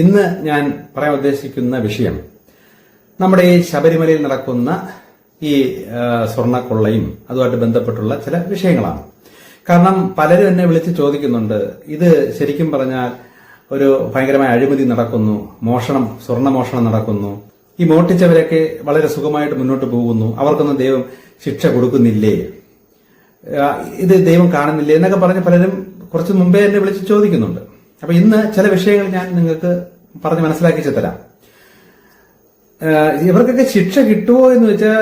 ഇന്ന് ഞാൻ പറയാൻ ഉദ്ദേശിക്കുന്ന വിഷയം നമ്മുടെ ഈ ശബരിമലയിൽ നടക്കുന്ന ഈ സ്വർണക്കൊള്ളയും അതുമായിട്ട് ബന്ധപ്പെട്ടുള്ള ചില വിഷയങ്ങളാണ്. കാരണം പലരും എന്നെ വിളിച്ച് ചോദിക്കുന്നുണ്ട് ഇത് ശരിക്കും പറഞ്ഞാൽ ഒരു ഭയങ്കരമായ അഴിമതി നടക്കുന്നു മോഷണം സ്വർണമോഷണം നടക്കുന്നു. ഈ മോട്ടിച്ചവരൊക്കെ വളരെ സുഖമായിട്ട് മുന്നോട്ട് പോകുന്നു അവർക്കൊന്നും ദൈവം ശിക്ഷ കൊടുക്കുന്നില്ലേ? ഇത് ദൈവം കാണുന്നില്ലേ എന്നൊക്കെ പറഞ്ഞ് പലരും കുറച്ച് മുമ്പേ എന്നെ വിളിച്ച് ചോദിക്കുന്നുണ്ട്. അപ്പൊ ഇന്ന് ചില വിഷയങ്ങൾ ഞാൻ നിങ്ങൾക്ക് പറഞ്ഞ് മനസ്സിലാക്കിച്ചു തരാം ഇവർക്കൊക്കെ ശിക്ഷ കിട്ടുമോ എന്ന് വെച്ചാൽ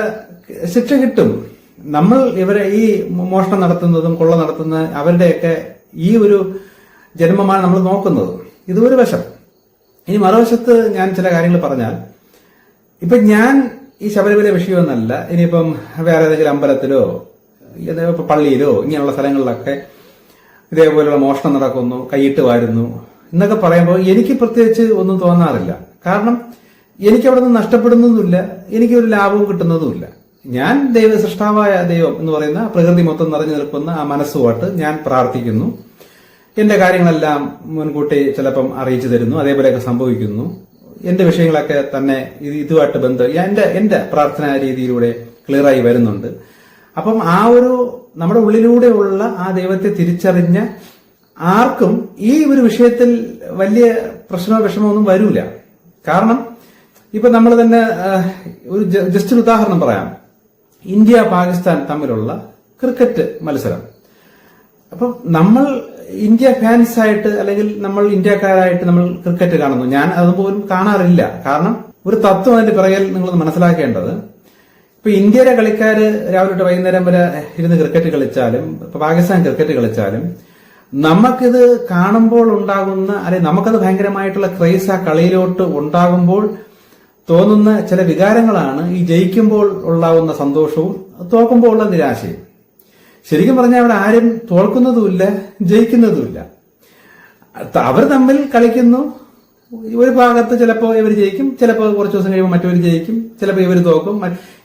ശിക്ഷ കിട്ടും. നമ്മൾ ഇവരെ ഈ മോഷണം നടത്തുന്നതും കൊള്ള നടത്തുന്ന അവരുടെയൊക്കെ ഈ ഒരു ജന്മമാണ് നമ്മൾ നോക്കുന്നത്. ഇത് ഒരു വശം. ഇനി മറുവശത്ത് ഞാൻ ചില കാര്യങ്ങൾ പറഞ്ഞാൽ ഇപ്പൊ ഞാൻ ഈ ശബരിമല വിഷയമൊന്നല്ല ഇനിയിപ്പം വേറെ ഏതെങ്കിലും അമ്പലത്തിലോ പള്ളിയിലോ ഇങ്ങനെയുള്ള സ്ഥലങ്ങളിലൊക്കെ ഇതേപോലെയുള്ള മോഷണം നടക്കുന്നു കൈയിട്ട് വാരുന്നു എന്നൊക്കെ പറയുമ്പോൾ എനിക്ക് പ്രത്യേകിച്ച് ഒന്നും തോന്നാറില്ല. കാരണം എനിക്ക് അവിടെ നിന്ന് നഷ്ടപ്പെടുന്നതുമില്ല എനിക്ക് ഒരു ലാഭവും കിട്ടുന്നതുമില്ല. ഞാൻ ദൈവ സൃഷ്ടാവായ ദൈവം എന്ന് പറയുന്ന പ്രകൃതി മൊത്തം നിറഞ്ഞു നിൽക്കുന്ന ആ മനസ്സുമായിട്ട് ഞാൻ പ്രാർത്ഥിക്കുന്നു. എന്റെ കാര്യങ്ങളെല്ലാം മുൻകൂട്ടി ചിലപ്പം അറിയിച്ചു തരുന്നു അതേപോലെയൊക്കെ സംഭവിക്കുന്നു. എന്റെ വിഷയങ്ങളൊക്കെ തന്നെ ഇത് ഇതുമായിട്ട് ബന്ധം എന്റെ എന്റെ പ്രാർത്ഥനാ രീതിയിലൂടെ ക്ലിയറായി വരുന്നുണ്ട്. അപ്പം ആ ഒരു നമ്മുടെ ഉള്ളിലൂടെയുള്ള ആ ദൈവത്തെ തിരിച്ചറിഞ്ഞ ആർക്കും ഈ ഒരു വിഷയത്തിൽ വലിയ പ്രശ്നമോ വിഷമോ ഒന്നും വരൂല. കാരണം ഇപ്പൊ നമ്മൾ തന്നെ ഒരു ജസ്റ്റ് ഒരു ഉദാഹരണം പറയാം. ഇന്ത്യ പാകിസ്ഥാൻ തമ്മിലുള്ള ക്രിക്കറ്റ് മത്സരം. അപ്പം നമ്മൾ ഇന്ത്യ ഫാൻസ് ആയിട്ട് അല്ലെങ്കിൽ നമ്മൾ ഇന്ത്യക്കാരായിട്ട് നമ്മൾ ക്രിക്കറ്റ് കാണുന്നു. ഞാൻ അതുപോലും കാണാറില്ല. കാരണം ഒരു തത്വം അതിന്റെ പിറകിൽ നിങ്ങളൊന്ന് മനസ്സിലാക്കേണ്ടത് ഇപ്പൊ ഇന്ത്യയിലെ കളിക്കാർ രാവിലെ തൊട്ട് വൈകുന്നേരം വരെ ഇരുന്ന് ക്രിക്കറ്റ് കളിച്ചാലും ഇപ്പൊ പാകിസ്ഥാൻ ക്രിക്കറ്റ് കളിച്ചാലും നമുക്കിത് കാണുമ്പോൾ ഉണ്ടാകുന്ന അല്ലെ നമുക്കത് ഭയങ്കരമായിട്ടുള്ള ക്രൈസ് ആ കളിയിലോട്ട് ഉണ്ടാകുമ്പോൾ തോന്നുന്ന ചില വികാരങ്ങളാണ് ഈ ജയിക്കുമ്പോൾ ഉണ്ടാകുന്ന സന്തോഷവും തോക്കുമ്പോൾ ഉള്ള നിരാശയും. ശരിക്കും പറഞ്ഞാൽ അവിടെ ആരും തോൽക്കുന്നതുമില്ല ജയിക്കുന്നതുമില്ല. അവർ തമ്മിൽ കളിക്കുന്നു ഒരു ഭാഗത്ത് ചിലപ്പോൾ ഇവർ ജയിക്കും ചിലപ്പോൾ കുറച്ച് ദിവസം കഴിയുമ്പോൾ മറ്റവർ ജയിക്കും ചിലപ്പോൾ ഇവർ തോക്കും.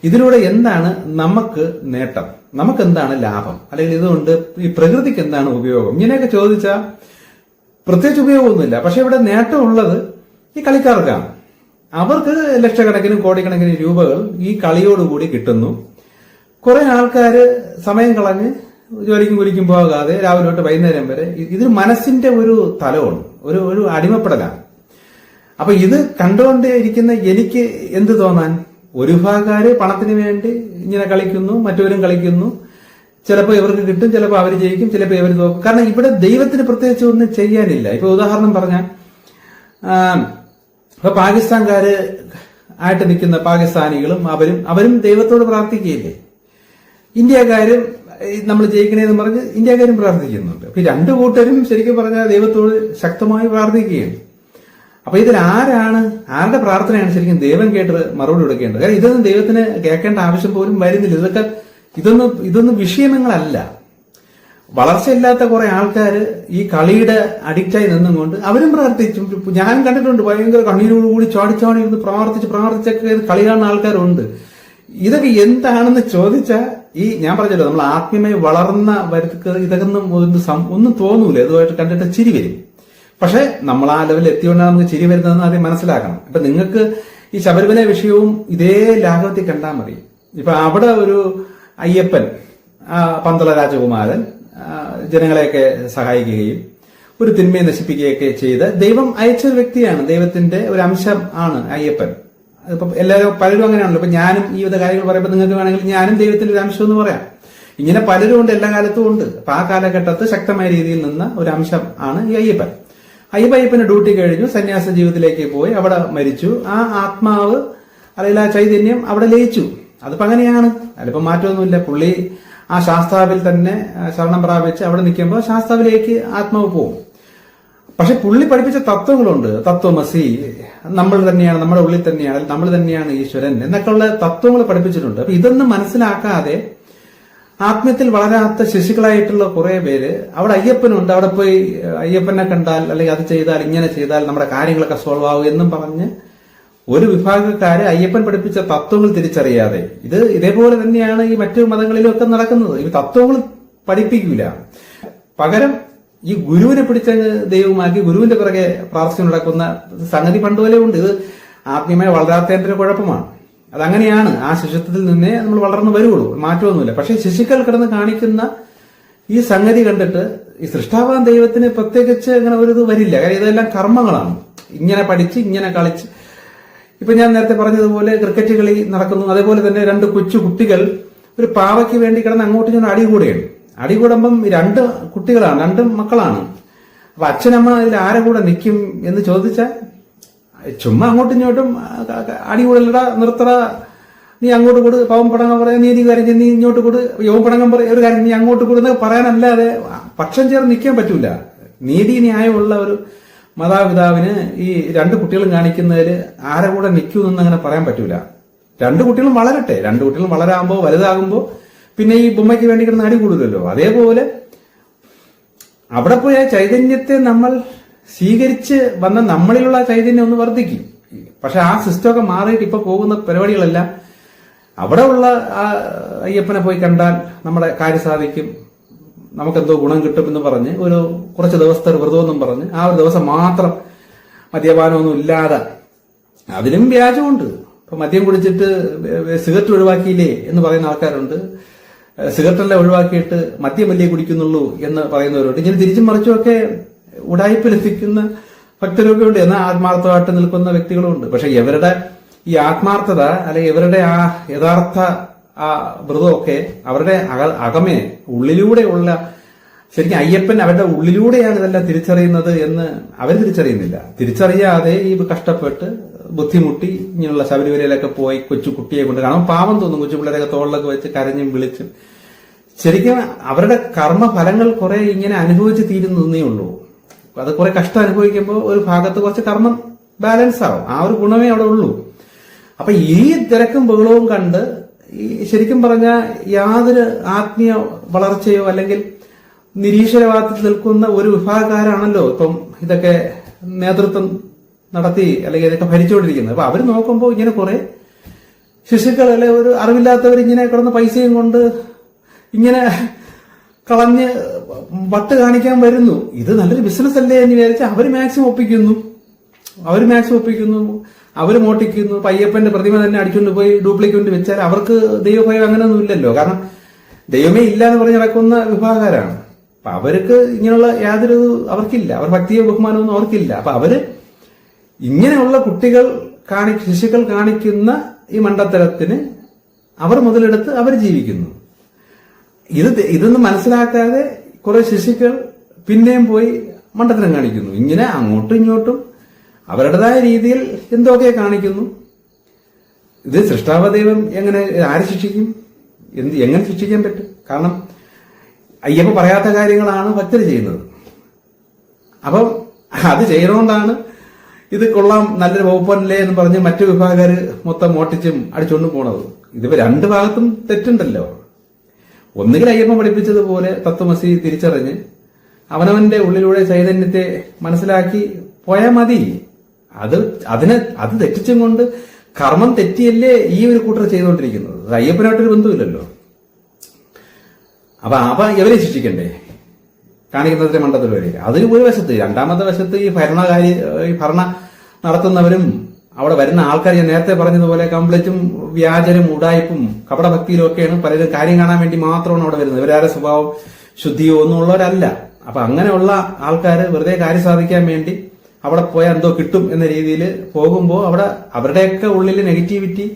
ഇതിലൂടെ എന്താണ് നമുക്ക് നേട്ടം? നമുക്ക് എന്താണ് ലാഭം? അല്ലെങ്കിൽ ഇതുകൊണ്ട് ഈ പ്രകൃതിക്ക് എന്താണ് ഉപയോഗം? ഇങ്ങനെയൊക്കെ ചോദിച്ചാൽ പ്രത്യേകിച്ച് ഉപയോഗമൊന്നുമില്ല. പക്ഷെ ഇവിടെ നേട്ടമുള്ളത് ഈ കളിക്കാർക്കാണ്. അവർക്ക് ലക്ഷക്കണക്കിനും കോടിക്കണക്കിന് രൂപകൾ ഈ കളിയോടുകൂടി കിട്ടുന്നു. കുറെ ആൾക്കാർ സമയം കളഞ്ഞ് ജോലിക്കും കുലിക്കും പോകാതെ രാവിലെ തൊട്ട് വൈകുന്നേരം വരെ ഇതിന് മനസ്സിന്റെ ഒരു തലമാണ്. ഒരു ഒരു അടിമപ്പെടലാണ്. അപ്പൊ ഇത് കണ്ടുകൊണ്ടേ ഇരിക്കുന്ന എനിക്ക് എന്ത് തോന്നാൻ? ഒരു ഭാഗക്കാര് പണത്തിന് വേണ്ടി ഇങ്ങനെ കളിക്കുന്നു മറ്റവരും കളിക്കുന്നു. ചിലപ്പോൾ ഇവർക്ക് കിട്ടും ചിലപ്പോൾ അവർ ജയിക്കും ചിലപ്പോൾ ഇവർ തോക്കും കാരണം ഇവിടെ ദൈവത്തിന് പ്രത്യേകിച്ച് ഒന്നും ചെയ്യാനില്ല. ഇപ്പൊ ഉദാഹരണം പറഞ്ഞാൽ ഇപ്പൊ പാകിസ്ഥാൻകാര് ആയിട്ട് നിൽക്കുന്ന പാകിസ്ഥാനികളും അവരും അവരും ദൈവത്തോട് പ്രാർത്ഥിക്കുകയില്ലേ? ഇന്ത്യക്കാരും നമ്മൾ ജയിക്കണേന്ന് പറഞ്ഞ് ഇന്ത്യക്കാരും പ്രാർത്ഥിക്കുന്നുണ്ട്. അപ്പൊ രണ്ടു കൂട്ടരും ശരിക്കും പറഞ്ഞാൽ ദൈവത്തോട് ശക്തമായി പ്രാർത്ഥിക്കുകയാണ് അപ്പൊ ഇതിൽ ആരാണ് ആരുടെ പ്രാർത്ഥനയാണ് ശരിക്കും ദൈവം കേട്ടത് മറുപടി കൊടുക്കേണ്ടത്? കാരണം ഇതൊന്നും ദൈവത്തിന് കേൾക്കേണ്ട ആവശ്യം പോലും വരുന്നില്ല. ഇതൊക്കെ ഇതൊന്നും ഇതൊന്നും വിഷയമങ്ങളല്ല വളർച്ചയില്ലാത്ത കുറെ ആൾക്കാർ ഈ കളിയുടെ അഡിക്റ്റായി നിന്നുകൊണ്ട് അവരും പ്രാർത്ഥിച്ചു. ഞാൻ കണ്ടിട്ടുണ്ട് ഭയങ്കര കണ്ണീരോടുകൂടി ചാടി ചാടി ഇരുന്ന് പ്രാർത്ഥിച്ച് പ്രാർത്ഥിച്ചൊക്കെ കളി കാണുന്ന ആൾക്കാരുണ്ട്. ഇതൊക്കെ എന്താണെന്ന് ചോദിച്ചാൽ ഈ ഞാൻ പറഞ്ഞല്ലോ നമ്മൾ ആത്മീയമായി വളർന്ന വരുത്ത ഇതൊക്കെ ഒന്നും ഒന്നും തോന്നൂല. ഇതുമായിട്ട് കണ്ടിട്ട് ചിരി വരും. പക്ഷെ നമ്മൾ ആ ലെവലിൽ എത്തിയോണ്ടാണ് നമുക്ക് ചിരി വരുന്നതെന്ന് ആദ്യം മനസ്സിലാക്കണം. ഇപ്പൊ നിങ്ങൾക്ക് ഈ ശബരിമല വിഷയവും ഇതേ ലാഘവത്തിൽ കണ്ടാൽ മതി. ഇപ്പൊ അവിടെ ഒരു അയ്യപ്പൻ പന്തള രാജകുമാരൻ ജനങ്ങളെയൊക്കെ സഹായിക്കുകയും ഒരു തിന്മയെ നശിപ്പിക്കുകയൊക്കെ ചെയ്ത് ദൈവം അയച്ച ഒരു വ്യക്തിയാണ്. ദൈവത്തിന്റെ ഒരു അംശം ആണ് അയ്യപ്പൻ. ഇപ്പൊ എല്ലാവരും പലരും അങ്ങനെയാണല്ലോ. ഇപ്പൊ ഞാനും ഈ വിധ കാര്യങ്ങൾ പറയുമ്പോൾ നിങ്ങൾക്ക് വേണമെങ്കിൽ ഞാനും ദൈവത്തിന്റെ ഒരു അംശം എന്ന് പറയാം. ഇങ്ങനെ പലരും ഉണ്ട് എല്ലാ കാലത്തും ഉണ്ട്. അപ്പൊ ആ കാലഘട്ടത്ത് ശക്തമായ രീതിയിൽ നിന്ന ഒരു അംശം ആണ് ഈ അയ്യപ്പൻ. അയ്യപ്പ അയ്യപ്പന് ഡ്യൂട്ടി കഴിഞ്ഞു സന്യാസ ജീവിതത്തിലേക്ക് പോയി അവിടെ മരിച്ചു. ആ ആത്മാവ് അല്ലെങ്കിൽ ആ ചൈതന്യം അവിടെ ലയിച്ചു. അതിപ്പോ അങ്ങനെയാണ്. അതിപ്പോ മാറ്റമൊന്നുമില്ല. പുള്ളി ആ ശാസ്താവിൽ തന്നെ ശരണം പ്രാപിച്ച് അവിടെ നിൽക്കുമ്പോൾ ശാസ്താവിലേക്ക് ആത്മാവ് പോകും പക്ഷെ പുള്ളി പഠിപ്പിച്ച തത്വങ്ങളുണ്ട്. തത്വമസി നമ്മൾ തന്നെയാണ് നമ്മുടെ ഉള്ളിൽ തന്നെയാണ് നമ്മൾ തന്നെയാണ് ഈശ്വരൻ എന്നൊക്കെയുള്ള തത്വങ്ങൾ പഠിപ്പിച്ചിട്ടുണ്ട്. അപ്പൊ ഇതൊന്നും മനസ്സിലാക്കാതെ ആത്മീയത്തിൽ വളരാത്ത ശിശുക്കളായിട്ടുള്ള കുറെ പേര് അവിടെ അയ്യപ്പനുണ്ട്. അവിടെ പോയി അയ്യപ്പനെ കണ്ടാൽ അല്ലെങ്കിൽ അത് ചെയ്താൽ ഇങ്ങനെ ചെയ്താൽ നമ്മുടെ കാര്യങ്ങളൊക്കെ സോൾവ് ആവും എന്നും പറഞ്ഞ് ഒരു വിഭാഗക്കാര് അയ്യപ്പൻ പഠിപ്പിച്ച തത്വങ്ങൾ തിരിച്ചറിയാതെ. ഇത് ഇതേപോലെ തന്നെയാണ് ഈ മറ്റു മതങ്ങളിലൊക്കെ നടക്കുന്നത്. ഈ തത്വങ്ങൾ പഠിപ്പിക്കില്ല പകരം ഈ ഗുരുവിനെ പിടിച്ച ദൈവമാക്കി ഗുരുവിന്റെ പിറകെ പ്രാർത്ഥന നടക്കുന്ന സംഗതി പണ്ടുപോലെ ഉണ്ട്. ഇത് ആത്മീയമായി വളരാത്തതിന്റെ കുഴപ്പമാണ്. അതങ്ങനെയാണ്. ആ ശിശുത്വത്തിൽ നിന്നേ നമ്മൾ വളർന്നു വരുള്ളൂ മാറ്റമൊന്നുമില്ല. പക്ഷെ ശിശുക്കൾ കിടന്ന് കാണിക്കുന്ന ഈ സംഗതി കണ്ടിട്ട് ഈ സൃഷ്ടാവാൻ ദൈവത്തിന് പ്രത്യേകിച്ച് അങ്ങനെ ഒരു ഇത് വരില്ല. കാര്യം ഇതെല്ലാം കർമ്മങ്ങളാണ്. ഇങ്ങനെ പഠിച്ച് ഇങ്ങനെ കളിച്ച്. ഇപ്പൊ ഞാൻ നേരത്തെ പറഞ്ഞതുപോലെ ക്രിക്കറ്റ് കളി നടക്കുന്നു. അതേപോലെ തന്നെ രണ്ട് കൊച്ചു കുട്ടികൾ ഒരു പാവയ്ക്ക് വേണ്ടി കിടന്ന് അങ്ങോട്ടും ഇങ്ങോട്ടും അടി കൂടുകയാണ് അടി കൂടുമ്പം രണ്ട് കുട്ടികളാണ് രണ്ട് മക്കളാണ്. അപ്പൊ അച്ഛനമ്മ ഇതിൽ ആരെ കൂടെ നിൽക്കും എന്ന് ചോദിച്ചാൽ ചുമ്മാ അങ്ങോട്ടും ഇങ്ങോട്ടും അടി കൂടലടാ നിർത്തട. നീ അങ്ങോട്ട് കൊടു പാവം പടങ്ങം പറയാ നീ നീ കാര്യം നീ ഇങ്ങോട്ട് കൊടു യോ പടങ്ങം പറയാ ഒരു കാര്യം നീ അങ്ങോട്ട് കൊടുന്ന് പറയാനല്ലാതെ പക്ഷം ചേർന്ന് നിൽക്കാൻ പറ്റൂല. നീതി ന്യായമുള്ള ഒരു മാതാപിതാവിന് ഈ രണ്ട് കുട്ടികളും കാണിക്കുന്നതിൽ ആരെ കൂടെ നിൽക്കൂന്ന് അങ്ങനെ പറയാൻ പറ്റൂല. രണ്ട് കുട്ടികളും വളരട്ടെ. രണ്ട് കുട്ടികളും വളരാകുമ്പോൾ വലുതാകുമ്പോൾ പിന്നെ ഈ ബൊമ്മയ്ക്ക് വേണ്ടി കിടന്ന് അടി കൂടുതലല്ലോ അതേപോലെ അവിടെ പോയ ചൈതന്യത്തെ നമ്മൾ സ്വീകരിച്ച് വന്ന നമ്മളിലുള്ള ചൈതന്യം ഒന്ന് വർദ്ധിക്കും. പക്ഷെ ആ സിസ്റ്റമൊക്കെ മാറിയിട്ട് ഇപ്പൊ പോകുന്ന പരിപാടികളെല്ലാം അവിടെ ഉള്ള ആ അയ്യപ്പനെ പോയി കണ്ടാൽ നമ്മുടെ കാര്യം സാധിക്കും. നമുക്കെന്തോ ഗുണം കിട്ടും എന്ന് പറഞ്ഞ് ഒരു കുറച്ച് ദിവസത്തെ വ്രതമെന്നും പറഞ്ഞ് ആ ഒരു ദിവസം മാത്രം മദ്യപാനമൊന്നും ഇല്ലാതെ അതിലും വ്യാജമുണ്ട്. ഇപ്പൊ മദ്യം കുടിച്ചിട്ട് സിഗരറ്റ് ഒഴിവാക്കിയില്ലേ എന്ന് പറയുന്ന ആൾക്കാരുണ്ട്. സിഗരറ്റെല്ലാം ഒഴിവാക്കിയിട്ട് മദ്യം വലിയ കുടിക്കുന്നുള്ളൂ എന്ന് പറയുന്നവരുണ്ട്. ഇങ്ങനെ തിരിച്ചും മറിച്ചുമൊക്കെ ഉടായ്പ ലഭിക്കുന്ന ഭക്തരൊക്കെ എന്നാൽ ആത്മാർത്ഥമായിട്ട് നിൽക്കുന്ന വ്യക്തികളുമുണ്ട്. പക്ഷെ ഇവരുടെ ഈ ആത്മാർത്ഥത അല്ലെങ്കിൽ ഇവരുടെ ആ യഥാർത്ഥ ആ വ്രതമൊക്കെ അവരുടെ അക- അകമേ ഉള്ളിലൂടെയുള്ള ശരിക്കും അയ്യപ്പൻ അവരുടെ ഉള്ളിലൂടെയാണ് ഇതെല്ലാം തിരിച്ചറിയുന്നത് എന്ന് അവർ തിരിച്ചറിയുന്നില്ല. തിരിച്ചറിയാതെ ഈ കഷ്ടപ്പെട്ട് ബുദ്ധിമുട്ടി ഇങ്ങനെയുള്ള ശബരിമലയിലൊക്കെ പോയി കൊച്ചു കുട്ടിയെ കൊണ്ട് കാരണം പാവം തോന്നും കൊച്ചു പിള്ളേരൊക്കെ തോളിലൊക്കെ വെച്ച് കരഞ്ഞും വിളിച്ചും. ശരിക്കും അവരുടെ കർമ്മഫലങ്ങൾ കുറെ ഇങ്ങനെ അനുഭവിച്ച് തീരുന്നേ ഉള്ളൂ. അത് കുറെ കഷ്ടം അനുഭവിക്കുമ്പോൾ ഒരു ഭാഗത്ത് കുറച്ച് കർമ്മം ബാലൻസ് ആവും. ആ ഒരു ഗുണമേ അവിടെ ഉള്ളൂ. അപ്പൊ ഈ തിരക്കും ബഹളവും കണ്ട് ഈ ശരിക്കും പറഞ്ഞ യാതൊരു ആത്മീയ വളർച്ചയോ അല്ലെങ്കിൽ നിരീശ്വരവാദത്തിൽ നിൽക്കുന്ന ഒരു വിഭാഗക്കാരാണല്ലോ ഇപ്പം ഇതൊക്കെ നേതൃത്വം നടത്തി അല്ലെങ്കിൽ ഇതൊക്കെ ഭരിച്ചുകൊണ്ടിരിക്കുന്നത്. അപ്പൊ അവർ നോക്കുമ്പോൾ ഇങ്ങനെ കുറെ ശിശുക്കൾ അല്ലെ ഒരു അറിവില്ലാത്തവർ ഇങ്ങനെ കിടന്ന് പൈസയും കൊണ്ട് ഇങ്ങനെ കളഞ്ഞ് വട്ട് കാണിക്കാൻ വരുന്നു. ഇത് നല്ലൊരു ബിസിനസ് അല്ലേ എന്ന് വിചാരിച്ച് അവർ മാക്സിമം ഒപ്പിക്കുന്നു. അവർ മാക്സിമം ഒപ്പിക്കുന്നു. അവർ മോട്ടിക്കുന്നു പയ്യപ്പന്റെ പ്രതിമ തന്നെ അടിച്ചുകൊണ്ട് പോയി ഡ്യൂപ്ലിക്കേറ്റ് വെച്ചാൽ അവർക്ക് ദൈവഭയം അങ്ങനെയൊന്നും ഇല്ലല്ലോ. കാരണം ദൈവമേ ഇല്ല എന്ന് പറഞ്ഞ് നടക്കുന്ന വിഭാഗക്കാരാണ്. അപ്പൊ അവർക്ക് ഇങ്ങനെയുള്ള യാതൊരു അവർക്കില്ല. അവർ ഭക്തിയോ ബഹുമാനമൊന്നും അവർക്കില്ല. അപ്പൊ അവർ ഇങ്ങനെയുള്ള കുട്ടികൾ കാണി ശിശുക്കൾ കാണിക്കുന്ന ഈ മണ്ടത്തരത്തിന് അവർ മുതലെടുത്ത് അവർ ജീവിക്കുന്നു. ഇത് ഇതൊന്ന് മനസ്സിലാക്കാതെ കുറെ ശിശുക്കൾ പിന്നെയും പോയി മണ്ടത്തരം കാണിക്കുന്നു. ഇങ്ങനെ അങ്ങോട്ടും ഇങ്ങോട്ടും അവരുടേതായ രീതിയിൽ എന്തൊക്കെ കാണിക്കുന്നു. ഇത് സൃഷ്ടാവ ദൈവം എങ്ങനെ ആര് ശിക്ഷിക്കും? എന്ത് എങ്ങനെ ശിക്ഷിക്കാൻ പറ്റും? കാരണം അയ്യപ്പ പറയാത്ത കാര്യങ്ങളാണ് ഭക്തർ ചെയ്യുന്നത്. അപ്പം അത് ചെയ്യണോണ്ടാണ് ഇത് കൊള്ളാം നല്ലൊരു വകുപ്പല്ലേ എന്ന് പറഞ്ഞ് മറ്റു വിഭാഗക്കാർ മൊത്തം ഓട്ടിച്ചും അടിച്ചുകൊണ്ടും പോണത്. ഇതിപ്പോ രണ്ട് ഭാഗത്തും തെറ്റുണ്ടല്ലോ. ഒന്നുകിൽ അയ്യപ്പൻ പഠിപ്പിച്ചതുപോലെ തത്വമസി തിരിച്ചറിഞ്ഞ് അവനവന്റെ ഉള്ളിലൂടെ ചൈതന്യത്തെ മനസ്സിലാക്കി പോയാൽ മതി. അത് അതിനെ അത് തെറ്റിച്ചും കൊണ്ട് കർമ്മം തെറ്റിയല്ലേ ഈ ഒരു കൂട്ടർ ചെയ്തുകൊണ്ടിരിക്കുന്നത്? അയ്യപ്പനായിട്ടൊരു ബന്ധമില്ലല്ലോ അപ്പൊ അപ്പൊ ഇവരെ ശിക്ഷിക്കണ്ടേ? കാണിക്കുന്നതിന്റെ മണ്ഡലത്തിൽ വരെ അതിന് ഒരു വശത്ത് രണ്ടാമത്തെ വശത്ത് ഈ ഭരണകാരി ഈ ഭരണ നടത്തുന്നവരും അവിടെ വരുന്ന ആൾക്കാർ ഞാൻ നേരത്തെ പറഞ്ഞതുപോലെ കംപ്ലീറ്റും വ്യാജനും ഉടായ്പും കപടഭക്തിയിലും ഒക്കെയാണ് പലരും കാര്യം കാണാൻ വേണ്ടി മാത്രമാണ് അവിടെ വരുന്നത്. ഇവരാരെ സ്വഭാവം ശുദ്ധിയോ ഒന്നും ഉള്ളവരല്ല. അപ്പൊ അങ്ങനെയുള്ള ആൾക്കാർ വെറുതെ കാര്യം സാധിക്കാൻ വേണ്ടി അവിടെ പോയാൽ എന്തോ കിട്ടും എന്ന രീതിയിൽ പോകുമ്പോൾ അവിടെ അവരുടെയൊക്കെ ഉള്ളിൽ നെഗറ്റിവിറ്റി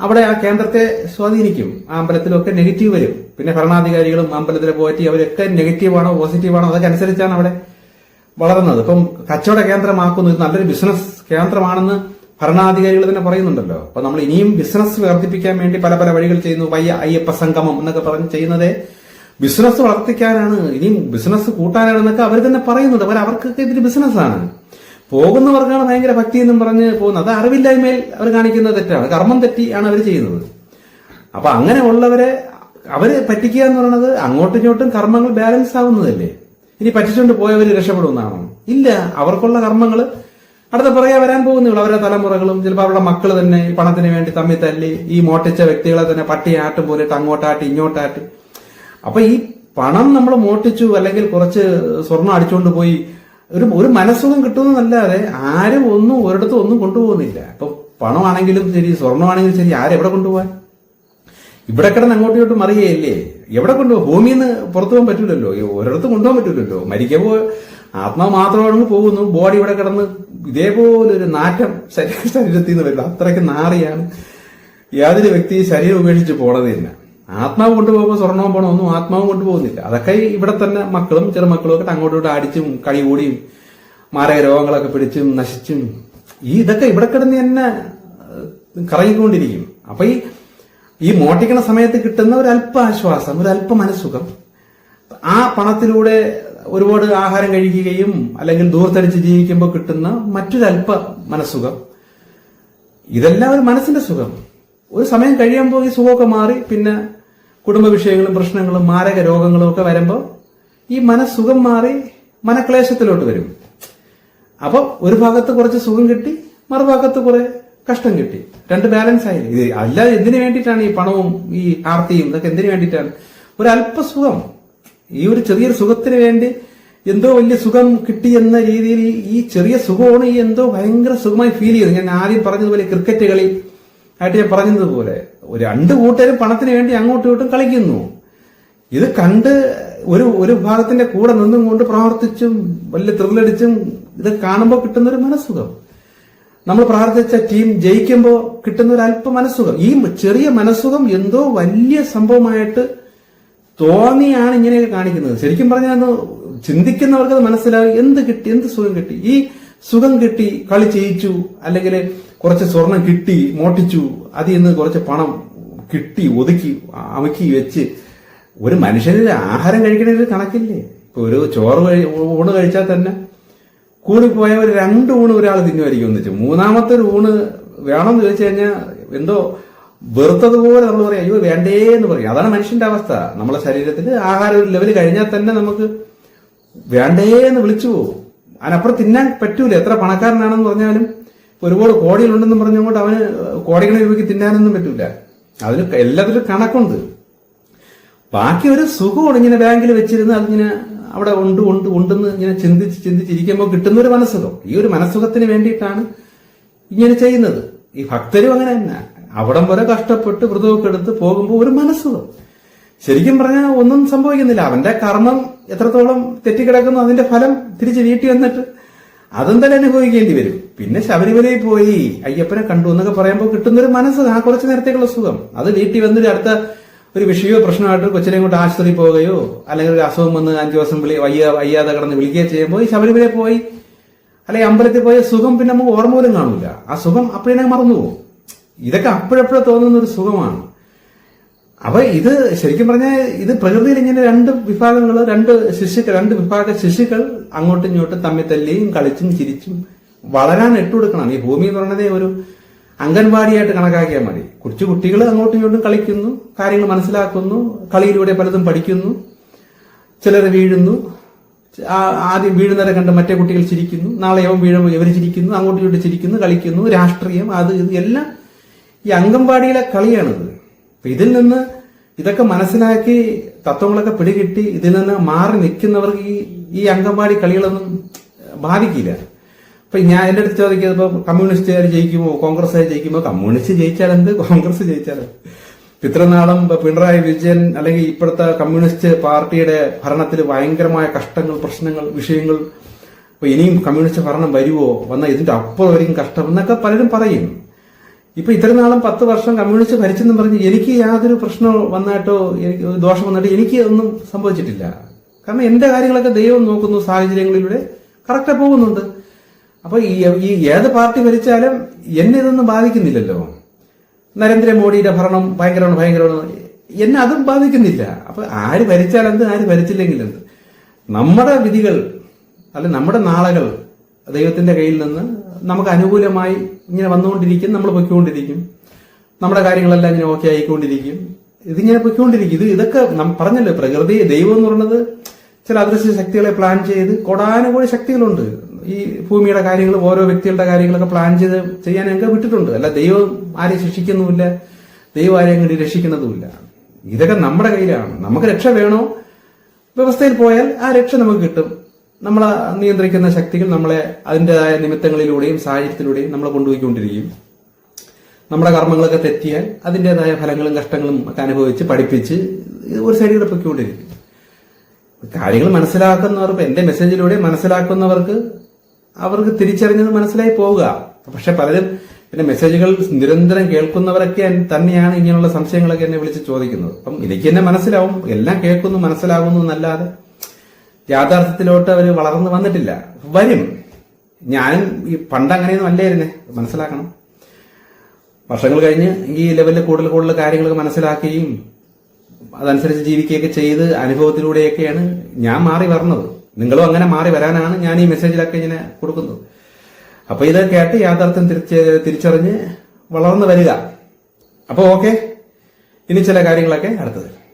അവിടെ ആ കേന്ദ്രത്തെ സ്വാധീനിക്കും. ആ അമ്പലത്തിലൊക്കെ നെഗറ്റീവ് വരും. പിന്നെ ഭരണാധികാരികളും അമ്പലത്തിലെ പോറ്റി അവരൊക്കെ നെഗറ്റീവാണോ പോസിറ്റീവാണോ അതൊക്കെ അനുസരിച്ചാണ് അവിടെ വളർന്നത്. ഇപ്പം കച്ചവട കേന്ദ്രമാക്കുന്നത് നല്ലൊരു ബിസിനസ് കേന്ദ്രമാണെന്ന് ഭരണാധികാരികൾ തന്നെ പറയുന്നുണ്ടല്ലോ. അപ്പൊ നമ്മൾ ഇനിയും ബിസിനസ് വർദ്ധിപ്പിക്കാൻ വേണ്ടി പല പല വഴികൾ ചെയ്യുന്നു. വയ്യ അയ്യപ്പ സംഗമം എന്നൊക്കെ പറഞ്ഞ് ചെയ്യുന്നത് ബിസിനസ് വളർത്തിക്കാനാണ് ഇനിയും ബിസിനസ് കൂട്ടാനാണെന്നൊക്കെ അവർ തന്നെ പറയുന്നുണ്ട് അവർ അവർക്കൊക്കെ ഇതൊരു ബിസിനസ്സാണ് പോകുന്നവർക്കാണ് ഭയങ്കര ഭക്തി എന്നും പറഞ്ഞ് പോകുന്നത്. അത് അറിവില്ലായ്മയിൽ അവർ കാണിക്കുന്നത് തെറ്റാണ്. കർമ്മം തെറ്റിയാണ് അവർ ചെയ്യുന്നത്. അപ്പൊ അങ്ങനെ ഉള്ളവരെ അവർ പറ്റിക്കുക എന്ന് പറയുന്നത് അങ്ങോട്ടും ഇങ്ങോട്ടും കർമ്മങ്ങൾ ബാലൻസ് ആവുന്നതല്ലേ. ഇനി പറ്റിച്ചുകൊണ്ട് പോയവര് രക്ഷപ്പെടുമെന്നാണോ ഇല്ല അവർക്കുള്ള കർമ്മങ്ങൾ അടുത്ത പുറകെ വരാൻ പോകുന്നവൾ അവരുടെ തലമുറകളും ചിലപ്പോൾ അവരുടെ മക്കൾ തന്നെ പണത്തിന് വേണ്ടി തമ്മി തല്ലി ഈ മോട്ടിച്ച വ്യക്തികളെ തന്നെ പട്ടി ആട്ടും പോലെ അങ്ങോട്ടാട്ടി ഇങ്ങോട്ടാട്ടി. അപ്പൊ ഈ പണം നമ്മൾ മോട്ടിച്ചു അല്ലെങ്കിൽ കുറച്ച് സ്വർണം അടിച്ചുകൊണ്ട് പോയി ഒരു ഒരു മനസ്സുഖം കിട്ടുമെന്നല്ലാതെ ആരും ഒന്നും ഒരിടത്തും ഒന്നും കൊണ്ടുപോകുന്നില്ല. ഇപ്പൊ പണമാണെങ്കിലും ശരി സ്വർണമാണെങ്കിലും ശരി ആരെവിടെ കൊണ്ടുപോകാൻ ഇവിടെ കിടന്ന് അങ്ങോട്ടും ഇങ്ങോട്ടും മറിയല്ലേ എവിടെ കൊണ്ടുപോകും ഭൂമിയിൽ നിന്ന് പുറത്തു പോകാൻ പറ്റൂലല്ലോ. ഈ ഒരിടത്തും കൊണ്ടുപോകാൻ പറ്റില്ലല്ലോ മരിക്കുമ്പോ ആത്മാവ് മാത്രമാണ് പോകുന്നു. ബോഡി ഇവിടെ കിടന്ന് ഇതേപോലെ ഒരു നാറ്റം ശരീര- ശരീരത്തിൽ നിന്ന് വരില്ല അത്രയ്ക്ക് നാറിയാണ്. യാതൊരു വ്യക്തി ശരീരം ഉപേക്ഷിച്ച് പോണതില്ല. ആത്മാവ് കൊണ്ടുപോകുമ്പോൾ സ്വർണവും പോണോ ഒന്നും ആത്മാവും കൊണ്ടുപോകുന്നില്ല. അതൊക്കെ ഇവിടെ തന്നെ മക്കളും ചെറുമക്കളും ഒക്കെ അങ്ങോട്ടും ഇങ്ങോട്ടും അടിച്ചും കളി കൂടിയും മാരക രോഗങ്ങളൊക്കെ പിടിച്ചും നശിച്ചും ഈ ഇതൊക്കെ ഇവിടെ കിടന്ന് തന്നെ കറങ്ങിക്കൊണ്ടിരിക്കും. അപ്പൊ ഈ ഈ മോട്ടിക്കണ സമയത്ത് കിട്ടുന്ന ഒരു അല്പ ആശ്വാസം ഒരു അല്പ മനസ്സുഖം ആ പണത്തിലൂടെ ഒരുപാട് ആഹാരം കഴിക്കുകയും അല്ലെങ്കിൽ ദൂർത്തടിച്ച് ജീവിക്കുമ്പോൾ കിട്ടുന്ന മറ്റൊരല്പ മനസ്സുഖം. ഇതെല്ലാം ഒരു മനസ്സിന്റെ സുഖം. ഒരു സമയം കഴിയുമ്പോൾ ഈ സുഖമൊക്കെ മാറി പിന്നെ കുടുംബ വിഷയങ്ങളും പ്രശ്നങ്ങളും മാരക രോഗങ്ങളും ഒക്കെ വരുമ്പോൾ ഈ മനസ്സുഖം മാറി മനക്ലേശത്തിലോട്ട് വരും. അപ്പോൾ ഒരു ഭാഗത്ത് കുറച്ച് സുഖം കിട്ടി മറുഭാഗത്ത് കുറെ കഷ്ടം കിട്ടി. രണ്ട് ബാലൻസ് ആയി. ഇത് അല്ലാതെ എന്തിനു വേണ്ടിയിട്ടാണ് ഈ പണവും ഈ ആർത്തിയും ഇതൊക്കെ എന്തിനു വേണ്ടിയിട്ടാണ്? ഒരു അല്പ സുഖം. ഈ ഒരു ചെറിയൊരു സുഖത്തിന് വേണ്ടി എന്തോ വലിയ സുഖം കിട്ടി എന്ന രീതിയിൽ ഈ- ചെറിയ സുഖമാണ് ഈ എന്തോ ഭയങ്കര സുഖമായി ഫീൽ ചെയ്യുന്നത്. ഞാൻ ആദ്യം പറഞ്ഞതുപോലെ ക്രിക്കറ്റ് കളി ആയിട്ട് ഞാൻ പറഞ്ഞതുപോലെ രണ്ട് കൂട്ടരും പണത്തിന് വേണ്ടി അങ്ങോട്ടും ഇങ്ങോട്ടും കളിക്കുന്നു. ഇത് കണ്ട് ഒരു ഒരു ഭാഗത്തിന്റെ കൂടെ നിന്നും കൊണ്ട് പ്രവർത്തിച്ചും വലിയ ത്രില്ലടിച്ചും ഇത് കാണുമ്പോൾ കിട്ടുന്ന ഒരു മനസ്സുഖം. നമ്മൾ പ്രാർത്ഥിച്ച ടീം ജയിക്കുമ്പോൾ കിട്ടുന്ന ഒരു അല്പ മനസ്സുഖം. ഈ ചെറിയ മനസ്സുഖം എന്തോ വലിയ സംഭവമായിട്ട് തോന്നിയാണ് ഇങ്ങനെയൊക്കെ കാണിക്കുന്നത്. ശരിക്കും പറഞ്ഞാൽ അത് ചിന്തിക്കുന്നവർക്ക് അത് മനസ്സിലാവും എന്ത് കിട്ടി? എന്ത് സുഖം കിട്ടി? ഈ സുഖം കിട്ടി കളി ചെയ്യിച്ചു അല്ലെങ്കിൽ കുറച്ച് സ്വർണം കിട്ടി മോട്ടിച്ചു അതിൽ നിന്ന് കുറച്ച് പണം കിട്ടി ഒതുക്കി അമുക്കി വെച്ച് ഒരു മനുഷ്യന് ആഹാരം കഴിക്കണ കണക്കില്ലേ? ഇപ്പൊ ഒരു ചോറ് കഴി ഊണ് കഴിച്ചാൽ തന്നെ കൂടിപ്പോയ ഒരു രണ്ട് ഊണ് ഒരാൾ തിന്നുമായിരിക്കും ഒന്നിച്ച് മൂന്നാമത്തെ ഒരു ഊണ് വേണമെന്ന് ചോദിച്ചു കഴിഞ്ഞാൽ എന്തോ വെറുത്തതുപോലെ നമ്മൾ പറയും അയ്യോ വേണ്ടേ എന്ന് പറയും. അതാണ് മനുഷ്യന്റെ അവസ്ഥ. നമ്മളെ ശരീരത്തിൽ ആഹാര ഒരു ലെവൽ കഴിഞ്ഞാൽ തന്നെ നമുക്ക് വേണ്ടേ എന്ന് വിളിച്ചു പോകും. അതിനപ്പുറം തിന്നാൻ പറ്റൂല. എത്ര പണക്കാരനാണെന്ന് പറഞ്ഞാലും ഒരുപാട് കോടികളുണ്ടെന്ന് പറഞ്ഞുകൊണ്ട് അവന് കോടികളെ രൂപയ്ക്ക് തിന്നാനൊന്നും പറ്റൂല. അതിന് എല്ലാത്തിലും കണക്കുണ്ട്. ബാക്കി ഒരു സുഖമാണ് ഇങ്ങനെ ബാങ്കിൽ വെച്ചിരുന്ന് അതിങ്ങനെ അവിടെ ഉണ്ട് ഉണ്ട് ഉണ്ടെന്ന് ഇങ്ങനെ ചിന്തിച്ച് ചിന്തിച്ചിരിക്കുമ്പോൾ കിട്ടുന്ന ഒരു മനസ്സുഖം. ഈ ഒരു മനസ്സുഖത്തിന് വേണ്ടിയിട്ടാണ് ഇങ്ങനെ ചെയ്യുന്നത്. ഈ ഭക്തരും അങ്ങനെ തന്നെ. അവിടം വരെ കഷ്ടപ്പെട്ട് വ്രതമൊക്കെ എടുത്ത് പോകുമ്പോൾ ഒരു മനസ്സ് ശരിക്കും പറഞ്ഞാൽ ഒന്നും സംഭവിക്കുന്നില്ല. അവന്റെ കർമ്മം എത്രത്തോളം തെറ്റിക്കിടക്കുന്നു അതിന്റെ ഫലം തിരിച്ച് വീട്ടിൽ വന്നിട്ട് അതും തന്നെ അനുഭവിക്കേണ്ടി വരും. പിന്നെ ശബരിമലയിൽ പോയി അയ്യപ്പനെ കണ്ടു എന്നൊക്കെ പറയുമ്പോൾ കിട്ടുന്നൊരു മനസ്സ് ആ കുറച്ച് നേരത്തേക്കുള്ള സുഖം. അത് വീട്ടിൽ വന്നൊരു അടുത്ത ഒരു വിഷയമോ പ്രശ്നമായിട്ട് കൊച്ചിനെ കൊണ്ട് ആശുപത്രി പോവുകയോ അല്ലെങ്കിൽ ഒരു അസുഖം വന്ന് അഞ്ചു ദിവസം വിളി വയ്യ വയ്യാതെ കിടന്ന് വിളിക്കുകയോ ചെയ്യുമ്പോൾ ഈ ശബരിമലയിൽ പോയി അല്ലെങ്കിൽ അമ്പലത്തിൽ പോയ സുഖം പിന്നെ നമുക്ക് ഓർമ്മ പോലും കാണൂല. ആ സുഖം അപ്പോഴേ മറന്നുപോകും ഇതൊക്കെ അപ്പോഴപ്പോഴും തോന്നുന്ന ഒരു സുഖമാണ്. അപ്പൊ ഇത് ശരിക്കും പറഞ്ഞാൽ ഇത് പ്രകൃതിയിൽ ഇങ്ങനെ രണ്ട് വിഭാഗങ്ങൾ രണ്ട് ശിശുക്കൾ രണ്ട് വിഭാഗ ശിശുക്കൾ അങ്ങോട്ടും ഇങ്ങോട്ടും തമ്മിൽ തല്ലിയും കളിച്ചും ചിരിച്ചും വളരാൻ ഇട്ടുകൊടുക്കണം ഈ ഭൂമി എന്ന് പറയുന്നത് ഒരു അംഗൻവാടിയായിട്ട് കണക്കാക്കിയാൽ മതി. കുറച്ച് കുട്ടികൾ അങ്ങോട്ടും ഇങ്ങോട്ടും കളിക്കുന്നു കാര്യങ്ങൾ മനസ്സിലാക്കുന്നു കളിയിലൂടെ പലതും പഠിക്കുന്നു ചിലർ വീഴുന്നു ആദ്യം വീഴുന്നവരെ കണ്ട് മറ്റേ കുട്ടികൾ ചിരിക്കുന്നു നാളെ അവൻ വീഴുമ്പോൾ ഇവർ ചിരിക്കുന്നു അങ്ങോട്ടും ഇങ്ങോട്ടും ചിരിക്കുന്നു കളിക്കുന്നു രാഷ്ട്രീയം അത് ഇത് എല്ലാം ഈ അംഗൻവാടിയിലെ കളിയാണിത്. അപ്പൊ ഇതിൽ നിന്ന് ഇതൊക്കെ മനസ്സിലാക്കി തത്വങ്ങളൊക്കെ പിടികിട്ടി ഇതിൽ നിന്ന് മാറി നിൽക്കുന്നവർക്ക് ഈ ഈ അംഗൻവാടി കളികളൊന്നും ബാധിക്കില്ല. ഇപ്പൊ ഞാൻ എന്റെ അടുത്ത് ചോദിക്കുന്നത് ഇപ്പൊ കമ്മ്യൂണിസ്റ്റുകാർ ജയിക്കുമോ കോൺഗ്രസ്സുകാർ ജയിക്കുമോ? കമ്മ്യൂണിസ്റ്റ് ജയിച്ചാലെന്ത് കോൺഗ്രസ് ജയിച്ചാൽ ഇത്രനാളും പിണറായി വിജയൻ അല്ലെങ്കിൽ ഇപ്പോഴത്തെ കമ്മ്യൂണിസ്റ്റ് പാർട്ടിയുടെ ഭരണത്തിൽ ഭയങ്കരമായ കഷ്ടങ്ങൾ പ്രശ്നങ്ങൾ വിഷയങ്ങൾ. ഇനിയും കമ്മ്യൂണിസ്റ്റ് ഭരണം വരുമോ വന്നാൽ ഇതിന്റെ അപ്പുറമായിരിക്കും കഷ്ടം എന്നൊക്കെ പലരും പറയും. ഇപ്പൊ ഇത്ര നാളും പത്ത് വർഷം കമ്മ്യൂണിസ്റ്റ് ഭരിച്ചെന്ന് പറഞ്ഞ് എനിക്ക് യാതൊരു പ്രശ്നം വന്നായിട്ടോ എനിക്ക് ദോഷം വന്നിട്ടോ എനിക്ക് ഒന്നും സംഭവിച്ചിട്ടില്ല. കാരണം എന്റെ കാര്യങ്ങളൊക്കെ ദൈവം നോക്കുന്നു സാഹചര്യങ്ങളിലൂടെ. കറക്റ്റ് പോകുന്നുണ്ട്. അപ്പൊ ഈ ഏത് പാർട്ടി ഭരിച്ചാലും എന്നെ ഇതൊന്നും ബാധിക്കുന്നില്ലല്ലോ. നരേന്ദ്രമോദിയുടെ ഭരണം ഭയങ്കരമാണ് ഭയങ്കരമാണ്. എന്നെ അതും ബാധിക്കുന്നില്ല. അപ്പൊ ആര് ഭരിച്ചാൽ എന്ത് ആര് ഭരിച്ചില്ലെങ്കിൽ എന്ത് നമ്മുടെ വിധികൾ അല്ലെ നമ്മുടെ നാളകൾ ദൈവത്തിന്റെ കയ്യിൽ നിന്ന് നമുക്ക് അനുകൂലമായി ഇങ്ങനെ വന്നുകൊണ്ടിരിക്കും നമ്മൾ പൊയ്ക്കൊണ്ടിരിക്കും. നമ്മുടെ കാര്യങ്ങളെല്ലാം ഇങ്ങനെ ഓക്കെ ആയിക്കൊണ്ടിരിക്കും. ഇതിങ്ങനെ പൊയ്ക്കൊണ്ടിരിക്കും. ഇത് ഇതൊക്കെ പറഞ്ഞല്ലോ പ്രകൃതി ദൈവം എന്ന് പറയുന്നത് ചില അദൃശ്യ ശക്തികളെ പ്ലാൻ ചെയ്ത് കൊടാനുകൂടി ശക്തികളുണ്ട്. ഈ ഭൂമിയുടെ കാര്യങ്ങൾ ഓരോ വ്യക്തികളുടെ കാര്യങ്ങളൊക്കെ പ്ലാൻ ചെയ്ത് ചെയ്യാൻ ഞങ്ങൾക്ക് വിട്ടിട്ടുണ്ട്. അല്ല ദൈവം ആരെയും ശിക്ഷിക്കുന്നുമില്ല ദൈവം ആരെയും കണ്ടി രക്ഷിക്കുന്നതുമില്ല. ഇതൊക്കെ നമ്മുടെ കയ്യിലാണ്. നമുക്ക് രക്ഷ വേണോ? വ്യവസ്ഥയിൽ പോയാൽ ആ രക്ഷ നമുക്ക് കിട്ടും. നമ്മളെ നിയന്ത്രിക്കുന്ന ശക്തികൾ നമ്മളെ അതിന്റെതായ നിമിത്തങ്ങളിലൂടെയും സാഹചര്യത്തിലൂടെയും നമ്മളെ കൊണ്ടുപോയിക്കൊണ്ടിരിക്കും. നമ്മുടെ കർമ്മങ്ങളൊക്കെ തെറ്റിയാൽ അതിന്റെതായ ഫലങ്ങളും കഷ്ടങ്ങളും ഒക്കെ അനുഭവിച്ച് പഠിപ്പിച്ച് ഒരു സൈഡിൽ പൊയ്ക്കൊണ്ടിരിക്കും. കാര്യങ്ങൾ മനസ്സിലാക്കുന്നവർക്ക് എന്റെ മെസ്സേജിലൂടെ മനസ്സിലാക്കുന്നവർക്ക് അവർക്ക് തിരിച്ചറിഞ്ഞത് മനസ്സിലായി പോവുക. പക്ഷെ പലരും പിന്നെ മെസ്സേജുകൾ നിരന്തരം കേൾക്കുന്നവരൊക്കെ തന്നെയാണ് ഇങ്ങനെയുള്ള സംശയങ്ങളൊക്കെ എന്നെ വിളിച്ച് ചോദിക്കുന്നത്. അപ്പം എനിക്ക് തന്നെ മനസ്സിലാവും എല്ലാം കേൾക്കുന്നു മനസ്സിലാകുന്നു എന്നല്ലാതെ യാഥാർത്ഥ്യത്തിലോട്ട് അവർ വളർന്നു വന്നിട്ടില്ല. വരും. ഞാനും ഈ പണ്ട് അങ്ങനെയൊന്നും അല്ലായിരുന്നേ. മനസ്സിലാക്കണം. വർഷങ്ങൾ കഴിഞ്ഞ് ഈ ലെവലിൽ കൂടുതൽ കൂടുതൽ കാര്യങ്ങൾ മനസ്സിലാക്കുകയും അതനുസരിച്ച് ജീവിക്കുകയൊക്കെ ചെയ്ത് അനുഭവത്തിലൂടെയൊക്കെയാണ് ഞാൻ മാറി വരുന്നത്. നിങ്ങളും അങ്ങനെ മാറി വരാനാണ് ഞാൻ ഈ മെസ്സേജിലൊക്കെ ഇങ്ങനെ കൊടുക്കുന്നത്. അപ്പൊ ഇത് കേട്ട് യാഥാർത്ഥ്യം തിരിച്ച് തിരിച്ചറിഞ്ഞ് വളർന്നു വരിക. അപ്പൊ ഓക്കെ. ഇനി ചില കാര്യങ്ങളൊക്കെ അടുത്തത്.